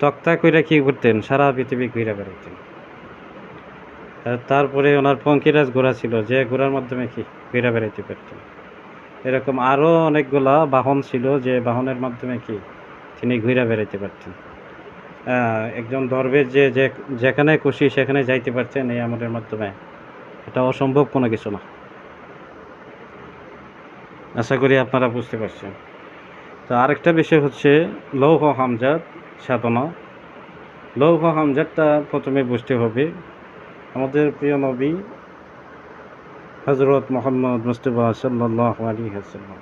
তক্তা কইরা কি করতেন? সারা পৃথিবী ঘুরে বেড়াইতেন। তারপরে ওনার পঙ্কিরাজ ঘোড়া ছিল, যে ঘোড়ার মাধ্যমে কি ঘুরে বেড়াইতে পারতেন। এরকম আরও অনেকগুলা বাহন ছিল, যে বাহনের মাধ্যমে কি তিনি ঘুরে বেড়াইতে পারতেন। একজন দরবেশ যে যেখানে খুশি সেখানে যাইতে পারছেন এই আমলের মাধ্যমে। এটা অসম্ভব কোনো কিছু না। আশা করি আপনারা বুঝতে পারছেন। তো আরেকটা বিষয় হচ্ছে, লৌহ হামজাদ সাধনা। লৌহ হামজাদটা প্রথমে বুঝতে হবে, আমাদের প্রিয় নবী হজরত মোহাম্মদ মুস্তফা সাল্লাহ আলী হাসাল্লাম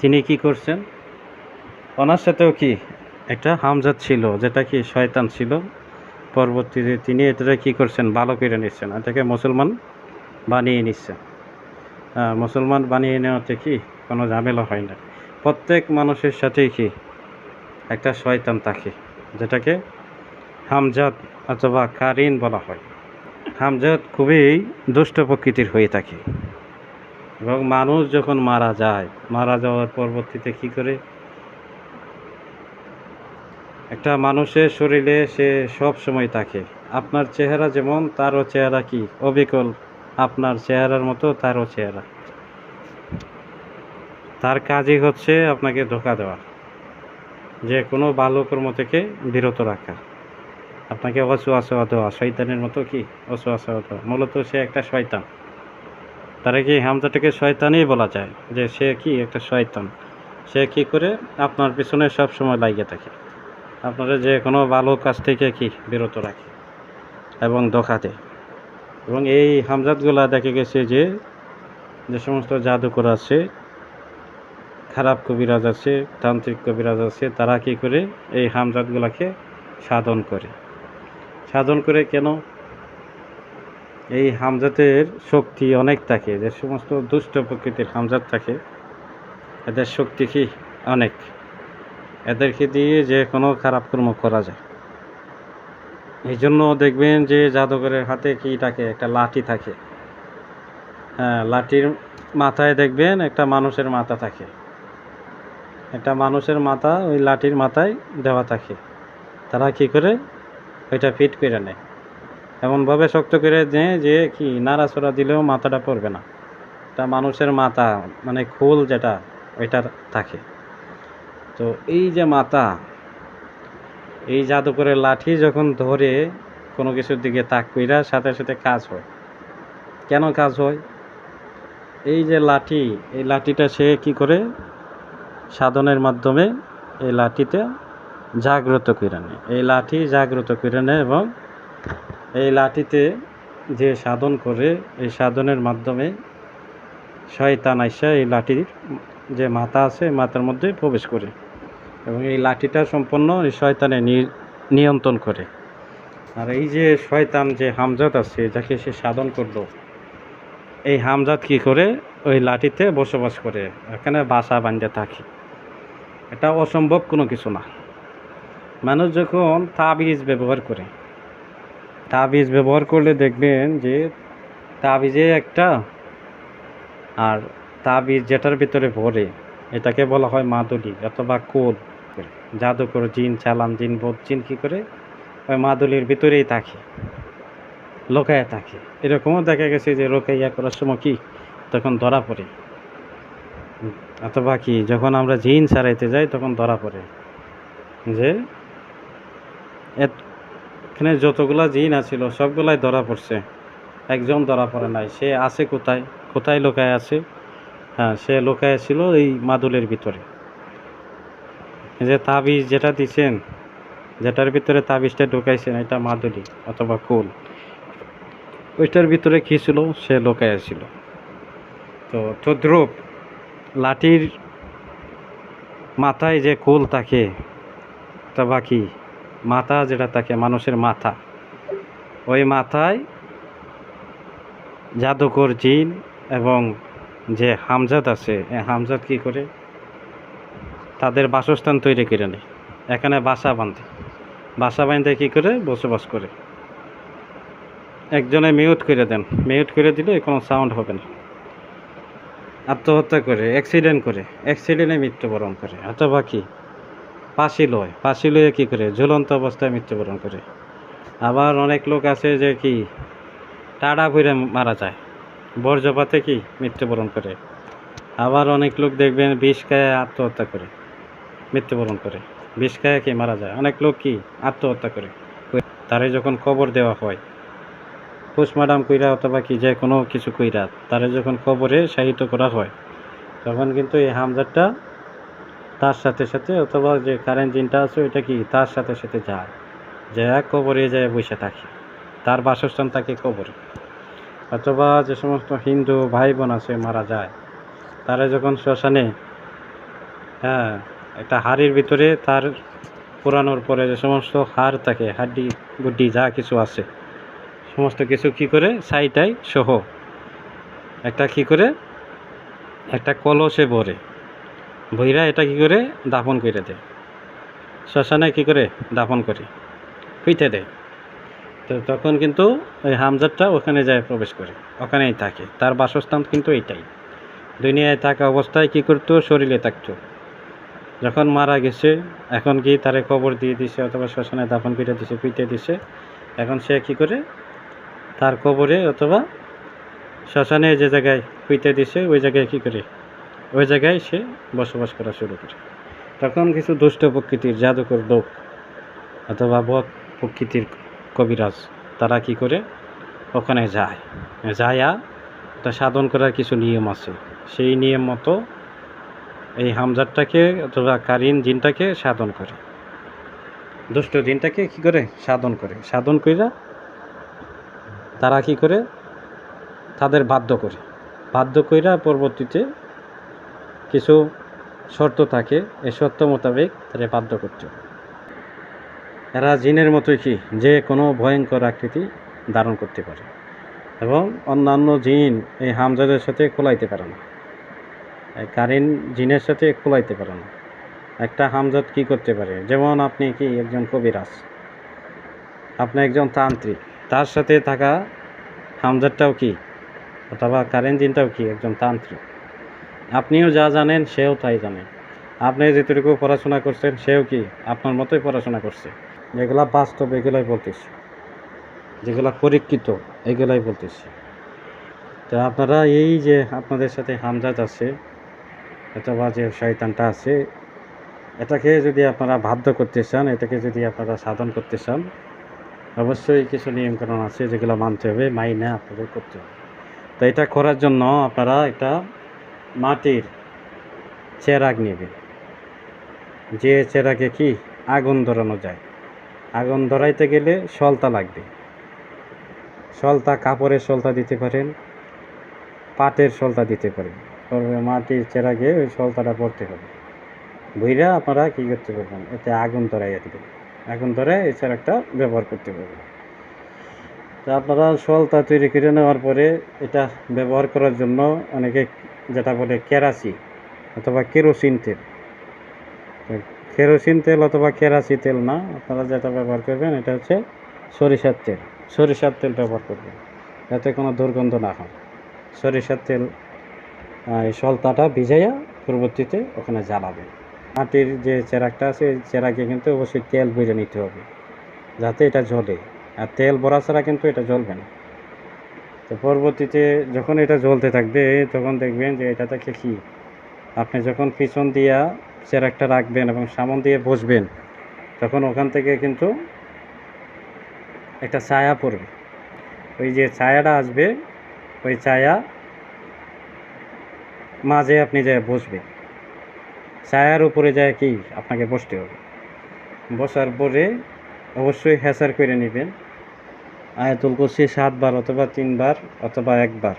তিনি কি করছেন? ওনার সাথেও কি একটা হামজাদ ছিল, যেটা কি শয়তান ছিল? পরবর্তীতে তিনি এটা কি করছেন? ভালো করে নিচ্ছেন। এটাকে মুসলমান বানিয়ে নিচ্ছেন। মুসলমান বানিয়ে নেওয়াতে কি কোনো ঝামেলা হয় না। প্রত্যেক মানুষের সাথেই কি একটা শয়তান থাকে যেটাকে হামজাদ অথবা কারিন বলা হয়। হামজাদ খুবই দুষ্ট প্রকৃতির হয়ে থাকে। এবং মানুষ যখন মারা যায়, মারা যাওয়ার পরবর্তীতে কি করে? একটা মানুষের শরীরে সে সব সময় থাকে। আপনার চেহারা যেমন, তারও চেহারা কি? অবিকল। আপনার চেহারার মতো, তারও চেহারা। তার কাজই হচ্ছে আপনাকে ধোকা দেওয়া। যে কোনো ভালো কর্ম থেকে বিরত রাখা। আপনাকে অসুয়াশা দেওয়া শয়তানের মতো কি? অসুয়াশা দেওয়া মূলত সে একটা শয়তান। তারা কি হামজাটাকে শয়তানই বলা যায়? যে সে কি একটা শয়তান? সে কি করে আপনার পিছনে সব সময় লাগিয়ে থাকে? আপনারা যে কোনো ভালো কাজ থেকে কি বিরত রাখে এবং ধোকা দেয়? এবং এই হামজাদগুলা দেখা গেছে যে যে সমস্ত জাদুকর আছে খারাপ কবিরাজ আছে, তান্ত্রিক কবিরাজ আছে, তারা কি করে এই হামজাদগুলাকে সাধন করে? সাধন করে কেন? এই হামজাতের শক্তি অনেক থাকে যে সমস্ত দুষ্ট প্রকৃতির হামজাত থাকে। এদের শক্তি কি? অনেক। এদেরকে দিয়ে যে কোনো খারাপ কর্ম করা যায়। এই জন্য দেখবেন যে জাদুঘরের হাতে কি থাকে? একটা লাঠি থাকে। হ্যাঁ লাঠির মাথায় দেখবেন একটা মানুষের মাথা থাকে। একটা মানুষের মাথা ওই লাঠির মাথায় দেওয়া থাকে। তারা কি করে? ওইটা ফিট করে নেয়। এমনভাবে শক্ত করে দেয় যে কি নাড়াচড়া দিলেও মাথাটা পড়বে না। এটা মানুষের মাথা মানে খোল যেটা, ওইটার থাকে। তো এই যে মাথা, এই জাদুকরের লাঠি যখন ধরে কোনো কিছুর দিকে তাক কইরা সাথে সাথে কাজ হয়। কেন কাজ হয়? এই যে লাঠি, এই লাঠিটা সে কি করে? সাধনের মাধ্যমে এই লাঠিতে জাগ্রত করে নেয় এই লাঠি জাগ্রত করে নেয় এবং এই লাঠিতে যে সাধন করে, এই সাধনের মাধ্যমে শয়তান আইসা এই লাঠির যে মাথা আছে মাথার মধ্যে প্রবেশ করে এবং এই লাঠিটা সম্পূর্ণ এই শয়তানে নিয়ন্ত্রণ করে। আর এই যে শয়তান যে হামজাত আছে, যাকে সে সাধন করল, এই হামজাত কি করে? ওই লাঠিতে বসবাস করে, এখানে বাসা বান্ধে থাকে। এটা অসম্ভব কোনো কিছু না। মানুষ যখন তাবিজ ব্যবহার করে, তাবিজ ব্যবহার করলে দেখবেন যে তাবিজে একটা আর তাবিজ যেটার ভিতরে ভরে, এটাকে বলা হয় মাদুলি অথবা কোদ জাদুকর জিন, চালান জিন, বোধ জিন কী করে? ওই মাদুলির ভিতরেই থাকে, লোকায় থাকে। এরকমও দেখা গেছে যে লোকাইয়া করার সময় কি? তখন ধরা পড়ে। অথবা কি, যখন আমরা জিন ছাড়াইতে যাই, তখন ধরা পড়ে। যে এখানে যতগুলা জিন আছিল, সবগুলাই ধরা পড়ছে। একজন ধরা পড়ে নাই। সে আছে কোথায়? কোথায় লোকায় আছে? হ্যাঁ সে লোকায় ছিল এই মাদুলের ভিতরে। যে তাবিজ যেটা দিছেন, যেটার ভিতরে তাবিজটা ঢুকাইছেন, এটা মাদুলি অথবা কুল ওইটার ভিতরে কী ছিল? সে লোকায় ছিল তো, তদ্রুপ লাঠির মাথায় যে কুল থাকে, তা বাকি মাথা যেটা থাকে, মানুষের মাথা। ওই মাথায় জাদুকর জিন এবং যে হামজাদ আছে হামজাদ কি করে? তাদের বাসস্থান তৈরি করে নেয়। এখানে বাসা বাঁধে। বাসা বাঁধে কী করে? বসবাস করে। একজনে মিউট করে দেন। মিউট করে দিলে কোনো সাউন্ড হবে না। আত্মহত্যা করে অ্যাক্সিডেন্ট করে অ্যাক্সিডেন্টে মৃত্যুবরণ করে, অথবা কি? ফাঁসি লয়, ফাঁসি লয়ে কী করে? ঝুলন্ত অবস্থায় মৃত্যুবরণ করে। আবার অনেক লোক আছে যে কি, টাড়া পইরে মারা যায়। বর্জ্যপাতে কি? মৃত্যুবরণ করে। আবার অনেক লোক দেখবেন বিষ খায় আত্মহত্যা করে, মৃত্যুবরণ করে। বিষ খায় কি? মারা যায়। অনেক লোক কি? আত্মহত্যা করে। তারে যখন কবর দেওয়া হয় পোস্টমার্টাম কইরা অথবা কি যে কোনো কিছু কইরা তারে যখন কবরে শায়িত করা হয়, তখন কিন্তু এই হামজারটা তার সাথে সাথে অথবা যে কারেন্ট জিনটা আছে ওইটা কি তার সাথে সাথে যায় যে কবরে যায় বসে থাকে, তার বাসস্থান থাকে কবরে। অথবা যে সমস্ত হিন্দু ভাই বোন আছে মারা যায়, তারা যখন শ্মশানে হ্যাঁ একটা হাড়ির ভিতরে তার পুরানোর পরে যে সমস্ত হাড় থাকে, হাড্ডি গুড্ডি যা কিছু আছে সমস্ত কিছু কি করে? সাইটাই সহ। একটা কি করে? একটা কলসে ভরে। ভৈরা এটা কি করে? দাফন করে দেয়। শ্মশানে কি করে? দাফন করে। হইতে দেয়। তো তখন কিন্তু ওই হামজারটা ওখানে যায় প্রবেশ করে। ওখানেই থাকে। তার বাসস্থান কিন্তু এইটাই। দুনিয়ায় থাকা অবস্থায় কি করতো? শরীরে থাকতো। যখন মারা গেছে, এখন কি তারে কবর দিয়ে দিছে অথবা শ্মশানে দাফন করে দিছে পিটে দিছে? এখন সে কি করে? তার কবরে অথবা শ্মশানে যে জায়গায় পিটে দিছে, ওই জায়গায় কি করে? ওই জায়গায় সে বসবাস করা শুরু করে। তখন কিছু দুষ্ট প্রকৃতির জাদুকর লোক অথবা বধ প্রকৃতির কবিরাজ, তারা কি করে? ওখানে যায়। যায়া একটা সাধন করার কিছু নিয়ম আছে। সেই নিয়ম মতো এই হামজারটাকে অথবা কারিন জিনটাকে সাধন করে। দুষ্ট জিনটাকে কি করে? সাধন করে। সাধন কইরা তারা কি করে? তাদের বাধ্য করে। বাধ্য কইরা পরবর্তীতে কিছু শর্ত থাকে, এই শর্ত মোতাবেক তাদের বাধ্য করতে। এরা জিনের মতোই কি? যে কোনো ভয়ঙ্কর আকৃতি ধারণ করতে পারে এবং অন্যান্য জিন এই হামজাদের সাথে খোলাইতে পারে না। কারিন জিনের সাথে খোলাইতে পারে না। একটা হামজাদ কি করতে পারে? যেমন আপনি কি একজন কবিরাজ? আপনি একজন তান্ত্রিক। তার সাথে থাকা হামজাদটাও কি? অথবা কারেন জিনটাও কি? একজন তান্ত্রিক। আপনিও যা জানেন, সেও তাই জানে। আপনি যেটুকু পড়াশোনা করছেন, সেও কি আপনার মতোই পড়াশোনা করছে? যেগুলা বাস্তব, এগুলাই বলতেছি। যেগুলা পরীক্ষিত, এগুলাই বলতেছি। তো আপনারা এই যে আপনাদের সাথে হামজাত আছে, অথবা যে শয়তানটা আছে, এটাকে যদি আপনারা বাধ্য করতে চান, এটাকে যদি আপনারা সাধন করতে চান অবশ্যই কিছু নিয়মকানুন আছে যেগুলো মানতে হবে, মাইনে আপনাদের করতে হবে। তো এটা করার জন্য আপনারা একটা মাটির চেরাগ নেবেন। যে চেরাগে কি? আগুন ধরানো যায়। আগুন ধরাইতে গেলে সলতা লাগবে। সলতা কাপড়ের সলতা দিতে পারেন, পাটের সলতা দিতে পারেন। তবে মাটির চেরাগে ওই সলতাটা পড়তে হবে। বইরা আপনারা কী করতে পারবেন? এতে আগুন ধরাইয়া দিবেন। আগুন ধরে এই চেরাগটা ব্যবহার করতে পারবেন তো আপনারা সলতা তৈরি করে নেওয়ার পরে এটা ব্যবহার করার জন্য অনেকে যেটা বলে কেরাসি অথবা কেরোসিন তেল। কেরোসিন তেল অথবা কেরাসি তেল না, আপনারা যেটা ব্যবহার করবেন এটা হচ্ছে সরিষার তেল। সরিষার তেল ব্যবহার করবেন যাতে কোনো দুর্গন্ধ না হয়। সরিষার তেল এই সলতাটা ভিজাইয়া পরবর্তীতে ওখানে জ্বালাবেন। মাটির যে চেরাকটা আছে চেরাকে কিন্তু অবশ্যই তেল বইরে নিতে হবে, যাতে এটা জ্বলে। আর তেল ভরা ছাড়া কিন্তু এটা জ্বলবে না। তো পরবর্তীতে যখন এটা জ্বলতে থাকবে, তখন দেখবেন যে এটা থেকে কি? আপনি যখন পিছন দিয়া চেরাকটা রাখবেন এবং সামন দিয়ে বসবেন, তখন ওখান থেকে কিন্তু একটা ছায়া পড়বে। ওই যে ছায়াটা আসবে, ওই ছায়া মাঝে আপনি যায় বসবেন। ছায়ার উপরে যায় কি? আপনাকে বসতে হবে। বসার পরে অবশ্যই হ্যাসার করে নেবেন। আয়াতুল কুরসি সাতবার অথবা তিনবার অথবা একবার।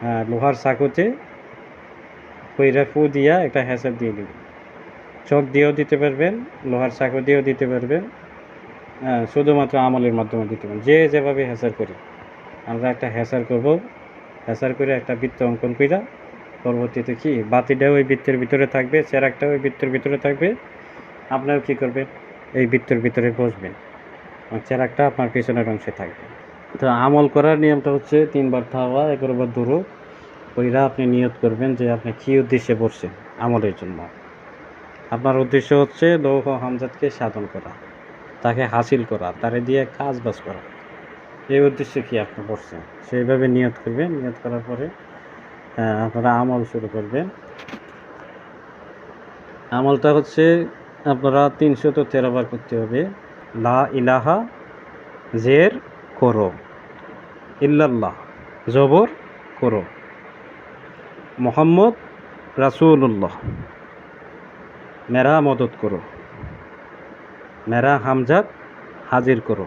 হ্যাঁ, লোহার চাকুতে কইরা ফু দিয়া একটা হ্যাসার দিয়ে দিবেন। চোখ দিয়েও দিতে পারবেন লোহার চাকু দিয়েও দিতে পারবেন শুধুমাত্র আমলের মাধ্যমে দিতে পারবেন। যে যেভাবে হ্যাসার করি আমরা একটা হ্যাসার করব। হ্যাসার করে একটা বৃত্ত অঙ্কন কইরা পরবর্তীতে কি? বাতিটা ওই বৃত্তের ভিতরে থাকবে চেরাকটা ওই বৃত্তের ভিতরে থাকবে। আপনারাও কি করবেন? এই বৃত্তের ভিতরে বসবেন। চেরাকটা আপনার পিছনের অংশে থাকবে। তো আমল করার নিয়মটা হচ্ছে তিনবার থাওয়া একবার দূরও ওইরা আপনি নিয়ত করবেন যে আপনি কী উদ্দেশ্যে বসছেন আমলের জন্য। আপনার উদ্দেশ্য হচ্ছে লৌহ হামজাদকে সাধন করা, তাকে হাসিল করা, তারে দিয়ে কাজ বাজ করা। এই উদ্দেশ্যে কি আপনি পড়ছেন সেইভাবে নিয়ত করবেন। নিয়ত করার পরে আপনারা আমল শুরু করবেন। আমলটা হচ্ছে আপনারা তেরো বার করতে হবে। লা ইলাহা জের করো, ইল্লাল্লাহ জবর করো। মোহাম্মদ রাসূলুল্লাহ, মেরা মদত করো। মেরা হামজাদ হাজির করো।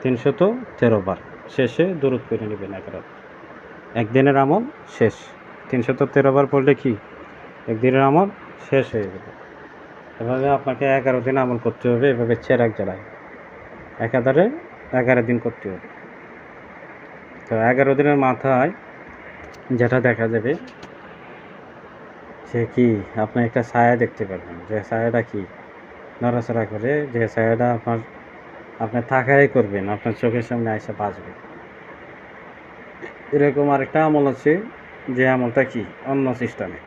তিনশত তেরো বার শেষে দূরত করে নেবেন একরাত। একদিনের আমল শেষ। তিনশত তেরো বার পড়লে কি? একদিনের আমল শেষ হয়ে যাবে। এভাবে আপনাকে এগারো দিন আমল করতে হবে, এভাবে চেরাক জ্বালায়। একাধারে এগারো দিন করতে হবে। তো এগারো দিনের মাথায় যেটা দেখা যাবে সে কি আপনি একটা ছায়া দেখতে পারবেন, যে ছায়াটা কি? নড়াচড়া করে যে ছায়াটা আপনার, আপনি থাকাই করবেন, আপনার চোখের সামনে এসে বাঁচবে। এরকম আরেকটা আমল আছে যে আমলটা কি? অন্য সিস্টেমে।